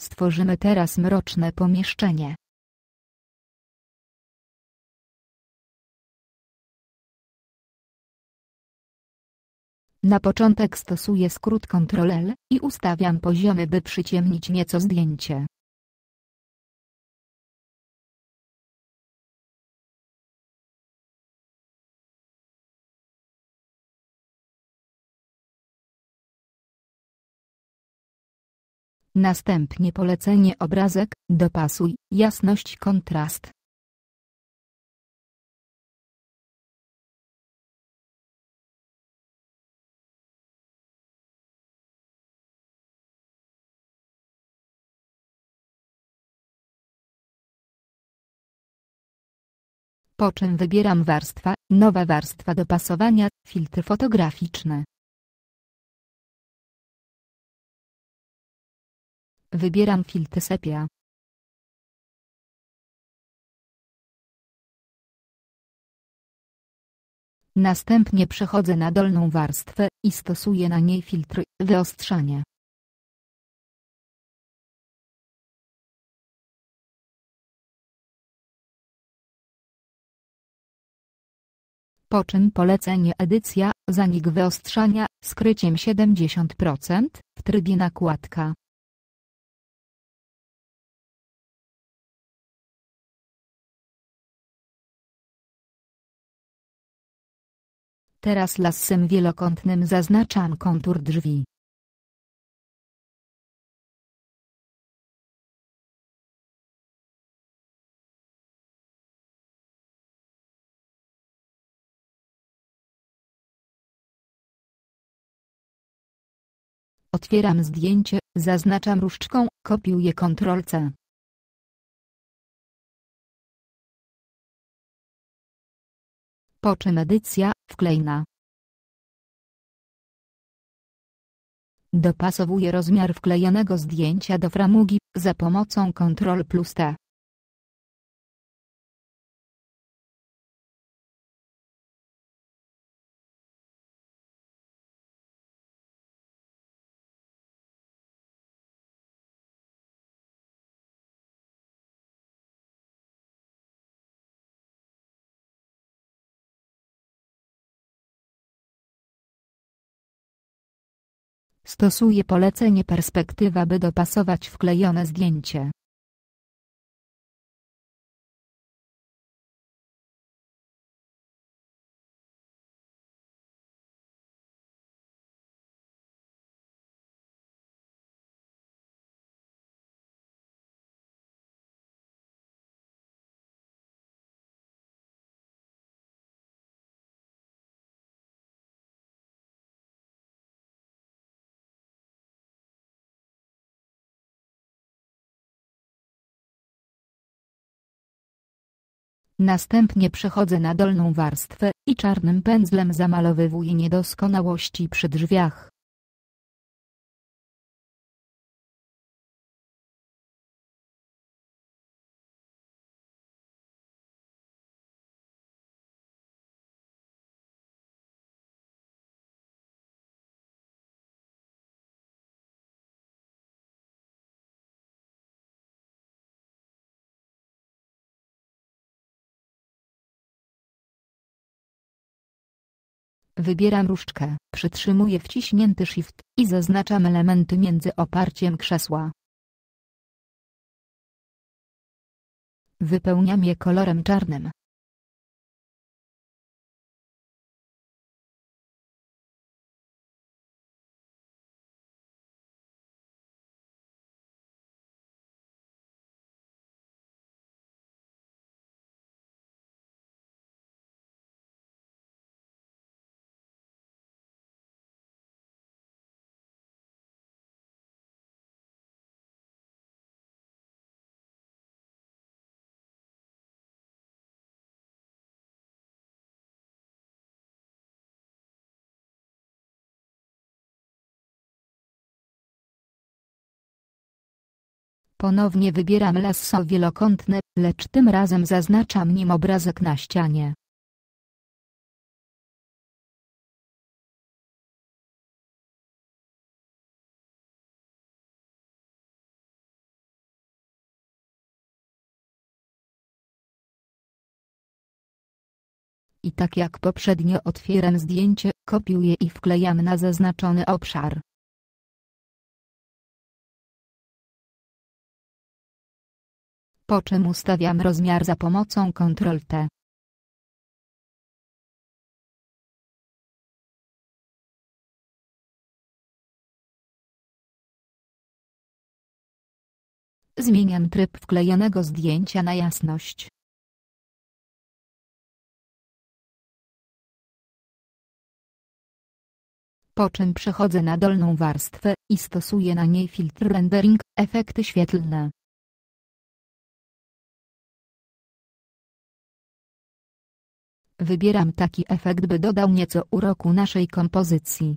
Stworzymy teraz mroczne pomieszczenie. Na początek stosuję skrót Ctrl L i ustawiam poziomy by przyciemnić nieco zdjęcie. Następnie polecenie obrazek, dopasuj, jasność kontrast. Po czym wybieram warstwa, nowa warstwa dopasowania, filtry fotograficzne. Wybieram filtr sepia. Następnie przechodzę na dolną warstwę i stosuję na niej filtr wyostrzanie. Po czym polecenie edycja, zanik wyostrzania, skryciem 70%, w trybie nakładka. Teraz lasem wielokątnym zaznaczam kontur drzwi. Otwieram zdjęcie, zaznaczam różdżką, kopiuję Ctrl-C. Po czym edycja, wklejna. Dopasowuję rozmiar wklejonego zdjęcia do framugi, za pomocą Ctrl plus T. Stosuję polecenie perspektywa by dopasować wklejone zdjęcie. Następnie przechodzę na dolną warstwę i czarnym pędzlem zamalowywuję niedoskonałości przy drzwiach. Wybieram różdżkę, przytrzymuję wciśnięty Shift i zaznaczam elementy między oparciem krzesła. Wypełniam je kolorem czarnym. Ponownie wybieram lasso wielokątne, lecz tym razem zaznaczam nim obrazek na ścianie. I tak jak poprzednio otwieram zdjęcie, kopiuję i wklejam na zaznaczony obszar. Po czym ustawiam rozmiar za pomocą Ctrl-T. Zmieniam tryb wklejonego zdjęcia na jasność. Po czym przechodzę na dolną warstwę i stosuję na niej filtr rendering, efekty świetlne. Wybieram taki efekt by dodał nieco uroku naszej kompozycji.